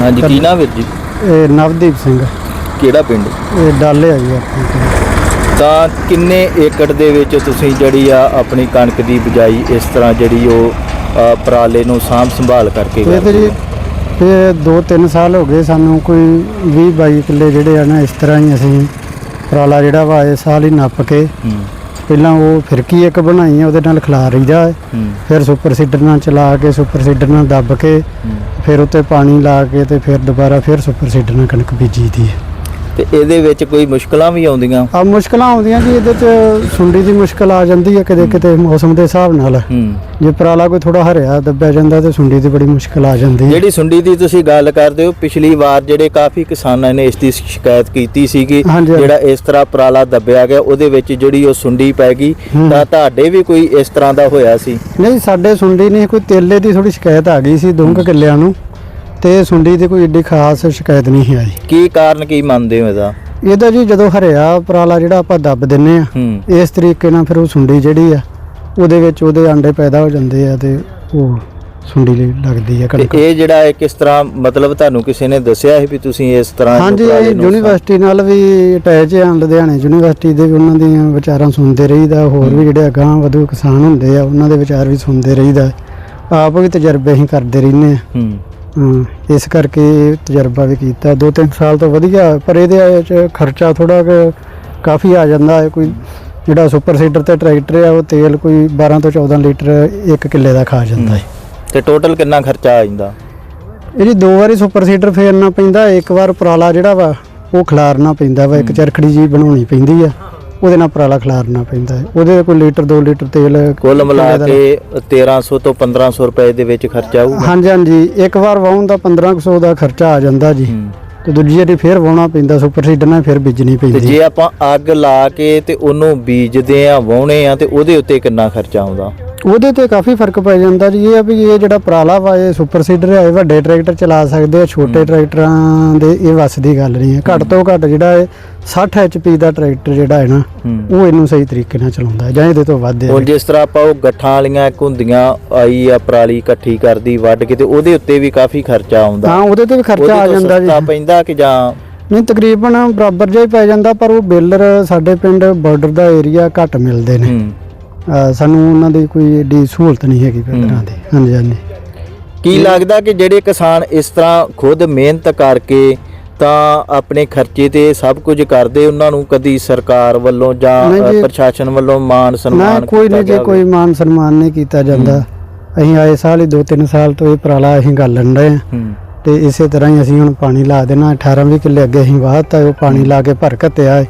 ਹਾਂਜੀ ਕੀ ਨਾਮ ਵੀਰ ਜੀ ਇਹ ਨਵਦੀਪ ਸਿੰਘ ਕਿਹੜਾ ਪਿੰਡ ਇਹ ਡਾਲੇ ਆ ਜੀ ਆਪਣੇ। ਤਾਂ ਕਿੰਨੇ ਏਕੜ ਦੇ ਵਿੱਚ ਤੁਸੀਂ ਜਿਹੜੀ ਆ ਆਪਣੀ ਕਣਕ ਦੀ ਬਿਜਾਈ ਇਸ ਤਰ੍ਹਾਂ ਜਿਹੜੀ ਉਹ ਅ, ਪਰਾਲੇ ਨੂੰ ਸਾਂਭ ਸੰਭਾਲ ਕਰਕੇ ਇਹ ਤੇ ਕਰਦੇ ਜੀ ਹੋ? ਇਹ 2-3 ਸਾਲ ਹੋ ਗਏ ਸਾਨੂੰ ਕੋਈ 20-22 ਕਿੱਲੇ ਜਿਹੜੇ ਆ ਨਾ ਇਸ ਤਰ੍ਹਾਂ ਹੀ ਅਸੀਂ ਪਰਾਲਾ ਜਿਹੜਾ ਵਾ ਇਹ ਸਾਲ ਹੀ ਨੱਪ ਕੇ ਹੂੰ ਪਹਿਲਾਂ ਉਹ ਫਿਰਕੀ ਇੱਕ ਬਣਾਈ ਆ ਉਹਦੇ ਨਾਲ ਖਿਲਾਰ ਰਹੀਦਾ ਹੈ। ਫਿਰ ਸੁਪਰ ਸੀਡਰ ਨਾਲ ਚਲਾ ਕੇ ਸੁਪਰ ਸੀਡਰ ਨਾਲ ਦੱਬ ਕੇ। ਫਿਰ ਉੱਤੇ ਪਾਣੀ ਲਾ ਕੇ ਤੇ ਫਿਰ ਦੁਬਾਰਾ ਫਿਰ ਸੁਪਰ ਸੀਡਰ ਨਾਲ ਕਣਕ ਬੀਜੀ ਦੀ ਹੈ। ਤੇ ਇਹਦੇ ਵਿੱਚ ਕੋਈ ਮੁਸ਼ਕਲਾਂ ਵੀ ਆਉਂਦੀਆਂ? ਆ ਮੁਸ਼ਕਲਾਂ ਆਉਂਦੀਆਂ ਜੀ ਇਹਦੇ ਚ ਸੁੰਡੀ ਦੀ ਮੁਸ਼ਕਲ ਆ ਜਾਂਦੀ ਹੈ ਕਿਤੇ ਕਿਤੇ ਮੌਸਮ ਦੇ ਹਿਸਾਬ ਨਾਲ। ਹੂੰ। ਜੇ ਪਰਾਲਾ ਕੋਈ ਥੋੜਾ ਹਰਿਆ ਦੱਬਿਆ ਜਾਂਦਾ ਤੇ ਸੁੰਡੀ ਦੀ ਬੜੀ ਮੁਸ਼ਕਲ ਆ ਜਾਂਦੀ ਹੈ ਜਿਹੜੀ ਸੁੰਡੀ ਦੀ ਤੁਸੀਂ ਗੱਲ ਕਰਦੇ ਹੋ ਪਿਛਲੀ ਵਾਰ ਜਿਹੜੇ ਕਾਫੀ ਕਿਸਾਨਾਂ ਨੇ ਇਸ ਦੀ ਸ਼ਿਕਾਇਤ ਕੀਤੀ ਸੀਗੀ ਹਾਂਜੀ। ਜਿਹੜਾ ਇਸ ਤਰ੍ਹਾਂ ਪਰਾਲਾ ਦੱਬਿਆ ਗਿਆ ਉਹਦੇ ਵਿੱਚ ਜਿਹੜੀ ਉਹ ਸੁੰਡੀ ਪੈ ਗਈ ਹੂੰ। ਤਾਂ ਤੁਹਾਡੇ ਵੀ ਕੋਈ ਇਸ ਤਰ੍ਹਾਂ ਦਾ ਹੋਇਆ ਸੀ? ਨਹੀਂ ਸਾਡੇ ਸੁੰਡੀ ਨਹੀਂ ਕੋਈ ਤੇਲੇ ਦੀ ਥੋੜੀ ਸ਼ਿਕਾਇਤ ਆ ਗਈ ਸੀ ਦੋ ਕੁ ਕਿੱਲਿਆਂ ਨੂੰ। ਤੇ ਸੁੰਡੀ ਦੀ ਕੋਈ ਏਡੀ ਖਾਸ ਸ਼ਿਕਾਇਤ ਨਹੀਂ ਆਈ। ਕੀ ਕਾਰਨ ਕੀ ਮੰਨਦੇ ਹੋ ਇਹਦਾ? ਇਹਦਾ ਜੀ ਜਦੋਂ ਹਰਿਆ ਪਰਾਲਾ ਜਿਹੜਾ ਆਪਾਂ ਦੱਬ ਦਿੰਨੇ ਆ ਹੂੰ। ਇਸ ਤਰੀਕੇ ਨਾਲ ਫਿਰ ਉਹ ਸੁੰਡੀ ਜਿਹੜੀ ਆ ਉਹਦੇ ਵਿੱਚ ਉਹਦੇ ਆਂਡੇ ਪੈਦਾ ਹੋ ਜਾਂਦੇ ਆ ਤੇ ਉਹ ਸੁੰਡੀ ਲਈ ਲੱਗਦੀ ਆ ਤੇ ਕਣਕ ਇਹ ਜਿਹੜਾ ਹੈ ਕਿਸ ਤਰ੍ਹਾਂ ਮਤਲਬ ਤੁਹਾਨੂੰ ਕਿਸੇ ਨੇ ਦੱਸਿਆ ਹੈ ਵੀ ਤੁਸੀਂ ਇਸ ਤਰ੍ਹਾਂ ਹਾਂਜੀ ਪਰਾਲੇ ਇਹ ਨੂੰ ਯੂਨੀਵਰਸਿਟੀ ਨਾਲ ਵੀ ਅਟੈਚ ਆ ਲੁਧਿਆਣੇ ਯੂਨੀਵਰਸਿਟੀ ਦੇ ਵੀ ਉਹਨਾਂ ਦੀਆਂ ਵਿਚਾਰਾਂ ਸੁਣਦੇ ਰਹੀਦਾ ਹੋਰ ਵੀ ਜਿਹੜੇ ਅਗਾਂਹ ਵਧੂ ਕਿਸਾਨ ਹੁੰਦੇ ਆ ਉਹਨਾਂ ਦੇ ਵਿਚਾਰ ਵੀ ਸੁਣਦੇ ਰਹੀਦਾ। ਆਪ ਵੀ ਤਜਰਬੇ ਅਸੀਂ ਕਰਦੇ ਰਹਿੰਦੇ ਆ। ਹੂੰ। ਹਾਂ। ਇਸ ਕਰਕੇ ਇਹ ਤਜਰਬਾ ਵੀ ਕੀਤਾ। ਦੋ ਤਿੰਨ ਸਾਲ ਤੋਂ ਵਧੀਆ ਪਰ ਇਹਦੇ ਵਿੱਚ ਖਰਚਾ ਥੋੜਾ ਕਾਫੀ ਆ ਜਾਂਦਾ ਹੈ। ਕੋਈ ਜਿਹੜਾ ਸੁਪਰ ਸੀਡਰ ਤੇ ਟਰੈਕਟਰ ਆ ਉਹ ਤੇਲ ਕੋਈ 12 ਤੋਂ 14 ਲੀਟਰ ਇੱਕ ਕਿੱਲੇ ਦਾ ਖਾ ਜਾਂਦਾ ਹੈ। ਤੇ ਟੋਟਲ ਕਿੰਨਾ ਖਰਚਾ ਆ ਜਾਂਦਾ? ਇਹਦੀ ਦੋ ਵਾਰੀ ਸੁਪਰ ਸੀਡਰ ਫੇਰਨਾ ਪੈਂਦਾ ਇੱਕ ਵਾਰ ਪਰਾਲਾ ਜਿਹੜਾ ਵਾ ਉਹ ਖਿਲਾਰਨਾ ਪੈਂਦਾ ਵਾ। ਇੱਕ ਚਰਖੜੀ ਜੀ ਬਣਾਉਣੀ ਪੈਂਦੀ ਆ। ਉਹਦੇ ਨਾਲ ਪਰਾਲਾ ਖਿਲਾਰਨਾ ਪੈਂਦਾ ਹੈ। ਉਹਦੇ ਕੋਈ ਲੀਟਰ 2 ਲੀਟਰ ਤੇਲ ਕੁੱਲ ਮਿਲਾ ਕੇ 1300 ਤੋਂ 1500 ਰੁਪਏ ਦੇ ਵਿੱਚ ਖਰਚਾ ਆਊਗਾ। ਹਾਂਜੀ ਹਾਂਜੀ। ਇੱਕ ਵਾਰ ਵਾਹਣ ਦਾ 1500 ਦਾ ਖਰਚਾ ਆ ਜਾਂਦਾ ਜੀ। ਤੇ ਦੂਜੀ ਵਾਰੀ ਫੇਰ ਵਾਹੁਣਾ ਪੈਂਦਾ ਸੁਪਰ ਸੀਡਰ ਨਾਲ ਫਿਰ ਬੀਜਣੀ ਤੇ ਪੈਂਦੀ ਜੇ ਆਪਾਂ ਅੱਗ ਲਾ ਕੇ ਤੇ ਉਹਨੂੰ ਬੀਜਦੇ ਆ ਵਾਹੁਣੇ ਆ ਤੇ ਉਹਦੇ ਉੱਤੇ ਕਿੰਨਾ ਖਰਚਾ ਆਉਂਦਾ? ਉਹਦੇ ਤੇ ਕਾਫੀ ਫ਼ਰਕ ਪੈ ਜਾਂਦਾ ਜੀ ਇਹ ਆ ਵੀ ਇਹ ਜਿਹੜਾ ਪਰਾਲਾ ਵਾ ਇਹ ਸੁਪਰ ਸੀਡਰ ਹੈ ਇਹ ਵੱਡੇ ਟਰੈਕਟਰ ਚਲਾ ਸਕਦੇ ਆ ਛੋਟੇ ਟਰੈਕਟਰਾਂ ਦੇ ਇਹ ਵੱਸ ਦੀ ਗੱਲ ਨਹੀਂ ਹੈ। ਘੱਟ ਤੋਂ ਘੱਟ ਜਿਹੜਾ ਇਹ 60 HP ਦਾ ਟਰੈਕਟਰ ਜਿਹੜਾ ਹੈ ਨਾ ਉਹ ਇਹਨੂੰ ਸਹੀ ਤਰੀਕੇ ਨਾਲ ਚਲਾਉਂਦਾ ਹੈ ਜਾਂ ਇਹਦੇ ਤੋਂ ਵੱਧ ਹੈ ਹੁਣ ਜਿਸ ਤਰ੍ਹਾਂ ਆਪਾਂ ਉਹ ਗੱਠਾਂ ਵਾਲੀਆਂ ਇੱਕ ਹੁੰਦੀਆਂ ਆਈ ਆ ਪਰਾਲੀ ਇਕੱਠੀ ਕਰਦੀ ਵੱਢ ਕੇ ਤੇ ਉਹਦੇ ਉੱਤੇ ਵੀ ਕਾਫੀ ਖਰਚਾ ਆਉਂਦਾ। ਹਾਂ ਉਹਦੇ ਤੇ ਵੀ ਖਰਚਾ ਆ ਉਹਦੇ ਜਾਂਦਾ ਜੀ। ਸਸਤਾ ਪੈਂਦਾ ਕਿ ਜਾਂ ਨਹੀਂ ਤਕਰੀਬਨ ਬਰਾਬਰ ਜਿਹਾ ਹੀ ਪੈ ਜਾਂਦਾ ਪਰ ਉਹ ਬੇਲਰ ਸਾਡੇ ਪਿੰਡ ਬਾਰਡਰ ਦਾ ਏਰੀਆ ਘੱਟ ਮਿਲਦੇ ਨੇ। ਹੂੰ। ਅਹ ਸਾਨੂੰ ਉਹਨਾਂ ਦੀ ਕੋਈ ਏਡੀ ਸਹੂਲਤ ਨਹੀਂ ਹੈਗੀ ਪਿੰਡਾਂ ਦੀ। ਹਾਂਜੀ ਹਾਂਜੀ। ਕੀ ਲੱਗਦਾ ਕਿ ਜਿਹੜੇ ਕਿਸਾਨ ਇਸ ਤਰ੍ਹਾਂ ਖੁਦ ਮਿਹਨਤ ਕਰਕੇ ਤਾਂ ਆਪਣੇ ਖਰਚੇ ਤੇ ਸਭ ਕੁਝ ਕਰਦੇ ਉਹਨਾਂ ਨੂੰ ਕਦੀ ਸਰਕਾਰ ਵੱਲੋਂ ਜਾਂ ਨਹੀਂ ਅ, ਜੀ। ਪ੍ਰਸ਼ਾਸਨ ਵੱਲੋਂ ਮਾਣ ਨਾ ਸਨਮਾਨ ਕੋਈ ਕੀਤਾ ਨਹੀਂ ਜੀ ਜਾਵੇ? ਕੋਈ ਮਾਨ ਸਨਮਾਨ ਨਹੀਂ ਕੀਤਾ ਜਾਂਦਾ। ਅਸੀਂ ਆਏ ਸਾਲ ਹੀ 2-3 ਸਾਲ ਤੋਂ ਇਹ ਪਰਾਲਾ ਅਸੀਂ ਗਾਲਣ ਰਹੇ ਹਾਂ। ਹੂੰ। ਤੇ ਇਸੇ ਤਰ੍ਹਾਂ ਹੀ ਅਸੀਂ ਹੁਣ ਪਾਣੀ ਲਾ ਦੇਣਾ 18-20 ਕਿੱਲੇ ਅੱਗੇ ਅਸੀਂ ਵਾਹਤਾ ਉਹ ਪਾਣੀ ਲਾ ਕੇ ਭਰ ਘੱਤਿਆ।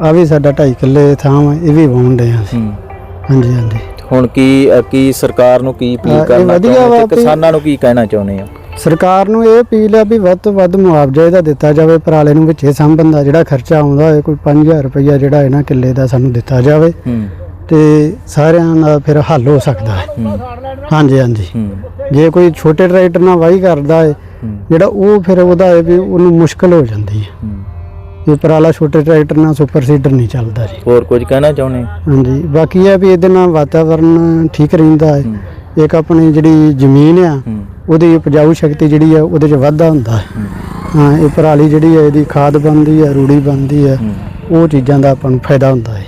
ਆ ਵੀ ਸਾਡਾ 2.5 ਕਿੱਲੇ ਥਾਂ ਵਾ ਇਹ ਵੀ ਵਾਹੁਣ ਦੇ ਆ ਹੂੰ। ਹਾਂਜੀ ਹਾਂਜੀ। ਹੁਣ ਕੀ ਅ, ਕੀ ਸਰਕਾਰ ਨੂੰ ਕੀ ਅ, ਅਪੀਲ ਇਹ ਕਰਨਾ ਵਧੀਆ ਚਾਹੁੰਦੇ ਵਾ ਤੇ ਵੀ- ਕਿਸਾਨਾਂ ਨੂੰ ਕੀ ਕਹਿਣਾ ਚਾਹੁੰਦੇ ਆ ਸਰਕਾਰ ਨੂੰ ਇਹ ਅਪੀਲ ਆ ਵੀ ਵੱਧ ਤੋਂ ਵੱਧ ਮੁਆਵਜ਼ਾ ਇਹਦਾ ਦਿੱਤਾ ਜਾਵੇ ਪਰਾਲੇ ਨੂੰ ਵਿੱਚੇ ਸਾਂਭਣ ਦਾ ਜਿਹੜਾ ਖਰਚਾ ਆਉਂਦਾ ਹੋਏ ਕੋਈ 5000 ਰੁਪਈਆ ਜਿਹੜਾ ਹੈ ਨਾ ਕਿੱਲੇ ਦਾ ਸਾਨੂੰ ਦਿੱਤਾ ਜਾਵੇ। ਹੂੰ। ਤੇ ਸਾਰਿਆਂ ਦਾ ਫਿਰ ਹੱਲ ਹੋ ਸਕਦਾ ਹੈ। ਹੂੰ। ਹਾਂਜੀ ਹਾਂਜੀ। ਹੂੰ। ਜੇ ਕੋਈ ਛੋਟੇ ਟਰੈਕਟਰ ਨਾਲ ਵਾਹੀ ਕਰਦਾ ਹੈ ਹੂੰ, ਜਿਹੜਾ ਉਹ ਫਿਰ ਉਹਦਾ ਹੈ ਵੀ ਉਹਨੂੰ ਮੁਸ਼ਕਲ ਹੋ ਜਾਂਦੀ ਹੈ। ਹੂੰ। ਇਹ ਪਰਾਲਾ ਛੋਟੇ ਟਰੈਕਟਰ ਨਾਲ ਸੁਪਰ ਸੀਡਰ ਨਹੀਂ ਚੱਲਦਾ ਜੀ। ਹੋਰ ਕੁਝ ਕਹਿਣਾ ਚਾਹੁੰਦੇ? ਹਾਂਜੀ ਬਾਕੀ ਇਹ ਵੀ ਇਹਦੇ ਨਾਲ ਵਾਤਾਵਰਨ ਠੀਕ ਰਹਿੰਦਾ ਹੈ। ਇੱਕ ਆਪਣੀ ਜਿਹੜੀ ਜ਼ਮੀਨ ਆ ਉਹਦੀ ਉਪਜਾਊ ਸ਼ਕਤੀ ਜਿਹੜੀ ਆ ਉਹਦੇ 'ਚ ਵਾਧਾ ਹੁੰਦਾ ਹੈ। ਹੂੰ, ਇਹ ਪਰਾਲੀ ਜਿਹੜੀ ਹੈ ਇਹਦੀ ਖਾਦ ਬਣਦੀ ਹੈ ਰੂੜੀ ਬਣਦੀ ਹੂੰ। ਉਹ ਚੀਜ਼ਾਂ ਦਾ ਆਪਾਂ ਨੂੰ ਫਾਇਦਾ ਹੁੰਦਾ ਹੈ।